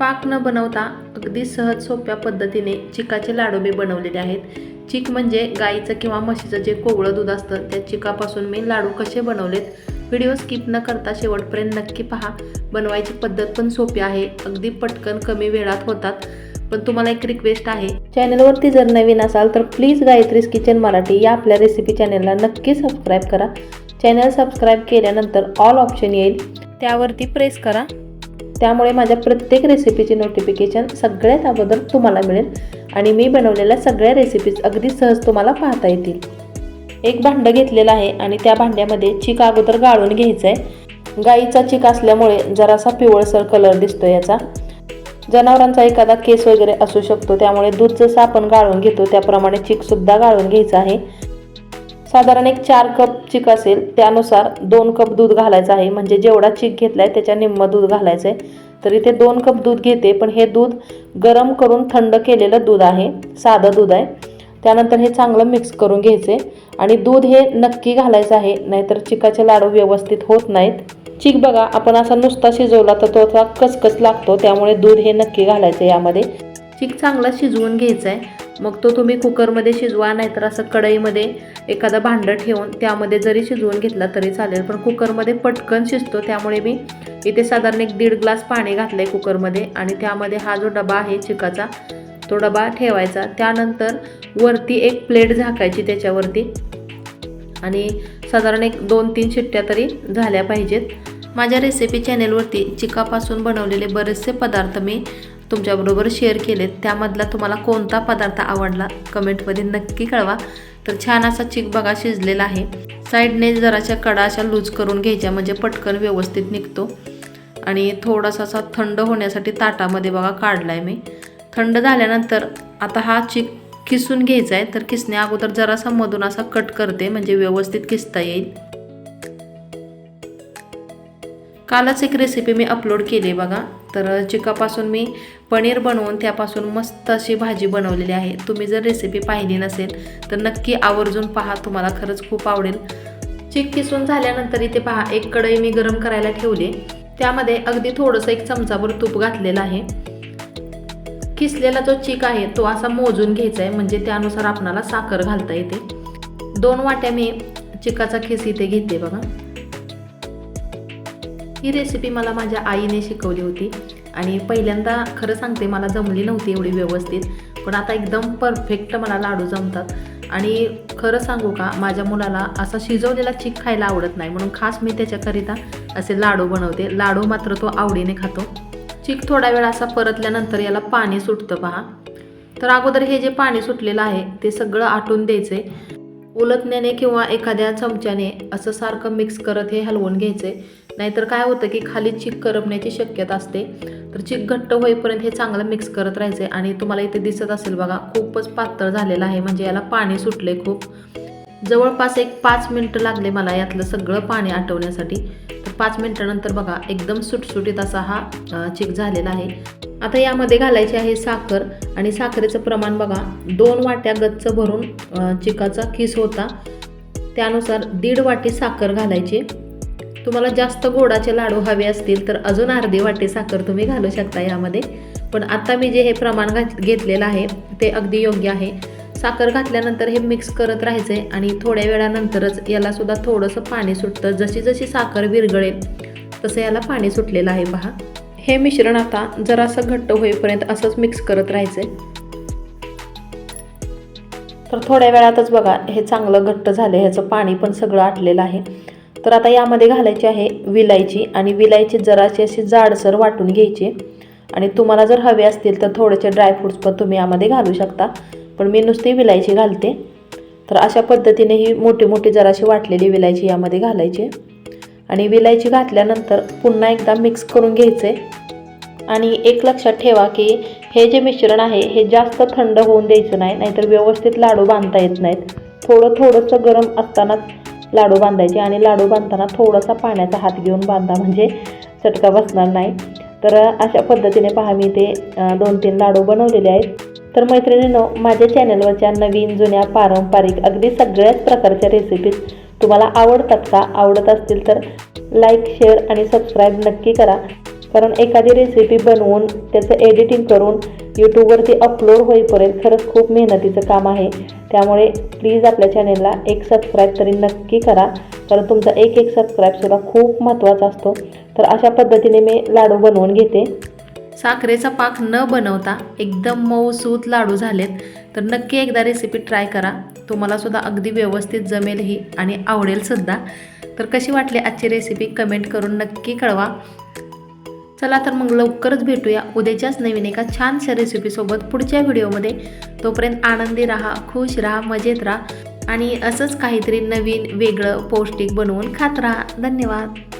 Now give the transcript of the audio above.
पाक न बनवता अगदी सहज सोप्या पद्धतीने चिकाचे लाडू मी बनवलेले आहेत. चिक म्हणजे गाईचं किंवा म्हशीचं जे कोवळं दूध असतं त्या चिकापासून मी लाडू कसे बनवलेत व्हिडिओ स्किप न करता शेवटपर्यंत नक्की पहा. बनवायची पद्धत पण सोपी आहे अगदी पटकन कमी वेळात होतात. पण तुम्हाला एक रिक्वेस्ट आहे. चॅनलवरती जर नवीन असाल तर प्लीज गायत्रीज किचन मराठी या आपल्या रेसिपी चॅनलला नक्की सबस्क्राईब करा. चॅनल सबस्क्राईब केल्यानंतर ऑल ऑप्शन येईल. त्यावरती प्रेस करा. त्यामुळे माझ्या प्रत्येक रेसिपीची नोटिफिकेशन सगळ्यात अगोदर तुम्हाला मिळेल. आणि मी बनवलेल्या सगळ्या रेसिपीज अगदी सहज तुम्हाला पाहता येतील. एक भांडं घेतलेलं आहे आणि त्या भांड्यामध्ये चीक अगोदर गाळून घ्यायचं आहे गाईचा चीक असल्यामुळे जरासा पिवळसर कलर दिसतो याचा. जनावरांचा एखादा केस वगैरे असू शकतो त्यामुळे दूध जसं आपण गाळून घेतो. त्याप्रमाणे चीकसुद्धा गाळून घ्यायचं आहे. साधारण एक चार कप चिक असेल त्यानुसार दोन कप दूध घालायचं आहे. म्हणजे जेवढा चिक घेतला आहे त्याच्या निम्म दूध घालायचं आहे तर इथे दोन कप दूध घेते पण हे दूध गरम करून थंड केलेलं दूध आहे साधं दूध आहे. त्यानंतर हे चांगलं मिक्स करून घ्यायचे. आणि दूध हे नक्की घालायचं आहे नाहीतर चिकाचे लाडू व्यवस्थित होत नाहीत. चिक बघा आपण असा नुसता शिजवला तर तो थोडा कचकच लागतो त्यामुळे दूध हे नक्की घालायचं यामध्ये. चिक चांगला शिजवून घ्यायचा आहे मग तो तुम्ही कुकरमध्ये शिजवा नाहीतर असं कढईमध्ये एखादं भांडं ठेवून त्यामध्ये जरी शिजवून घेतला तरी चालेल. पण कुकरमध्ये पटकन शिजतो त्यामुळे मी इथे साधारण एक दीड ग्लास पाणी घातलं आहे कुकरमध्ये आणि त्यामध्ये हा जो डबा आहे चिकाचा तो डबा ठेवायचा. त्यानंतर वरती एक प्लेट झाकायची त्याच्यावरती आणि साधारण एक दोन तीन शिट्ट्या तरी झाल्या पाहिजेत. माझ्या रेसिपी चॅनेलवरती चिकापासून बनवलेले बरेचसे पदार्थ मी तुमच्याबरोबर शेअर केलेत. त्यामधला तुम्हाला कोणता पदार्थ आवडला? कमेंटमध्ये नक्की कळवा. तर छान असा चिक बघा शिजलेला आहे. साईडने जराशा कडा अशा लूज करून घ्यायच्या म्हणजे पटकन व्यवस्थित निघतो. आणि थोडासा असा थंड होण्यासाठी ताटामध्ये बघा काढला आहे मी. थंड झाल्यानंतर आता हा चिक किसून घ्यायचा आहे तर किसण्या अगोदर जरासा मधून असा कट करते म्हणजे व्यवस्थित किसता येईल. कालच एक रेसिपी मी अपलोड केली बघा. तर चिकापासून मी पनीर बनवून त्यापासून मस्त अशी भाजी बनवलेली आहे. तुम्ही जर रेसिपी पाहिली नसेल तर नक्की आवर्जून पहा. तुम्हाला खरंच खूप आवडेल. चिक किसून झाल्यानंतर इथे पहा एक कढई मी गरम करायला ठेवली. त्यामध्ये अगदी थोडंसं एक चमचाभर तूप घातलेलं आहे. किसलेला जो चिक आहे तो असा मोजून घ्यायचा आहे म्हणजे त्यानुसार आपणाला साखर घालता येते. दोन वाट्या मी चिकाचा खिस इथे घेते बघा. ही रेसिपी मला माझ्या आईने शिकवली होती. आणि पहिल्यांदा खरं सांगते मला जमली नव्हती एवढी व्यवस्थित पण आता एकदम परफेक्ट मला लाडू जमतात. आणि खरं सांगू का माझ्या मुलाला असा शिजवलेला चिक खायला आवडत नाही म्हणून खास मी त्याच्याकरिता असे लाडू बनवते. लाडू मात्र तो आवडीने खातो. चिक थोडा वेळ असा परतल्यानंतर याला पाणी सुटतं पहा. तर अगोदर हे जे पाणी सुटलेलं आहे ते सगळं आटून द्यायचे. उलटण्याने किंवा एखाद्या चमच्याने असं सारखं मिक्स करत हे हलवून घ्यायचे. नाहीतर काय होतं की खाली चीक करपण्याची शक्यता असते. तर चीक घट्ट होईपर्यंत हे चांगलं मिक्स करत राहायचे आणि तुम्हाला इथे दिसत असेल बघा खूपच पातळ झालेलं आहे. म्हणजे याला पाणी सुटले खूप. जवळपास एक पाच मिनटं लागले मला यातलं सगळं पाणी आटवण्यासाठी. पाच मिनटानंतर बघा एकदम सुटसुटीत असा हा चिक झालेला आहे. आता यामध्ये घालायची आहे साखर आणि साखरेचं प्रमाण बघा दोन वाट्या गच्च भरून चिकाचा किस होता. त्यानुसार दीड वाटी साखर घालायची. तुम्हाला जास्त गोडाचे लाडू हवे असतील तर अजून अर्धी वाटी साखर तुम्ही घालू शकता यामध्ये. पण आत्ता मी जे हे प्रमाण घात घेतलेलं आहे ते अगदी योग्य आहे. साखर घातल्यानंतर हे मिक्स करत राहायचे आणि थोड्या वेळानंतरच याला सुद्धा थोडंसं पाणी सुटतं. जशी जशी साखर विरघळेल तसं याला पाणी सुटलेलं आहे पहा हे मिश्रण आता जरासं घट्ट होईपर्यंत असंच मिक्स करत राहायचं आहे तर थोड्या वेळातच बघा हे चांगलं घट्ट झालं ह्याचं पाणी पण सगळं आटलेलं आहे. तर आता यामध्ये घालायची आहे विलायची आणि विलायची जराशी अशी जाडसर वाटून घ्यायची. आणि तुम्हाला जर हवे असतील तर थोडेसे ड्रायफ्रूट्स पण तुम्ही यामध्ये घालू शकता. पण मी नुसती विलायची घालते. तर अशा पद्धतीने ही मोठी मोठी जराशी वाटलेली विलायची यामध्ये घालायची. आणि विलायची घातल्यानंतर पुन्हा एकदा मिक्स करून घ्यायचे. आणि एक लक्षात ठेवा की हे जे मिश्रण आहे हे जास्त थंड होऊन द्यायचं नाही नाहीतर व्यवस्थित लाडू बांधता येत नाहीत. थोडं थोडंसं गरम असतानाच लाडू बांधायचे आणि लाडू बांधताना थोडासा पाण्याचा हात घेऊन बांधा म्हणजे चटका बसणार नाही. तर अशा पद्धतीने पहा मी ते दोन तीन लाडू बनवलेले आहेत. तर मैत्रिणींनो माझ्या चॅनलवरच्या नवीन जुन्या पारंपरिक अगदी सगळ्याच प्रकारच्या रेसिपीज तुम्हाला आवडतात का? आवडत असतील तर लाईक शेअर आणि सबस्क्राईब नक्की करा. कारण एखादी रेसिपी बनवून त्याचं एडिटिंग करून यूट्यूबवरती अपलोड होईपर्यंत खरंच खूप मेहनतीचं काम आहे. त्यामुळे प्लीज आपल्या चॅनेलला एक सबस्क्राईब तरी नक्की करा. कारण तुमचा एक एक सबस्क्राईबसुद्धा खूप महत्त्वाचा असतो. तर अशा पद्धतीने मी लाडू बनवून घेते. साखरेचा पाक न बनवता एकदम मऊसूत लाडू झालेत. तर नक्की एकदा रेसिपी ट्राय करा. तुम्हाला सुद्धा अगदी व्यवस्थित जमेलही आणि आवडेल सुद्धा. तर कशी वाटली आजची रेसिपी कमेंट करून नक्की कळवा. चला तर मग लवकरच भेटूया उद्याच्याच नवीन एका छानशा रेसिपीसोबत पुढच्या व्हिडिओमध्ये. तोपर्यंत आनंदी राहा खुश राहा मजेत राहा आणि असंच काहीतरी नवीन वेगळं पौष्टिक बनवून खात राहा. धन्यवाद.